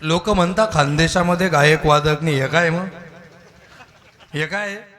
लोक म्हणता खानदेशामध्ये गायक वादक नाही हे काय मग हे काय आहे?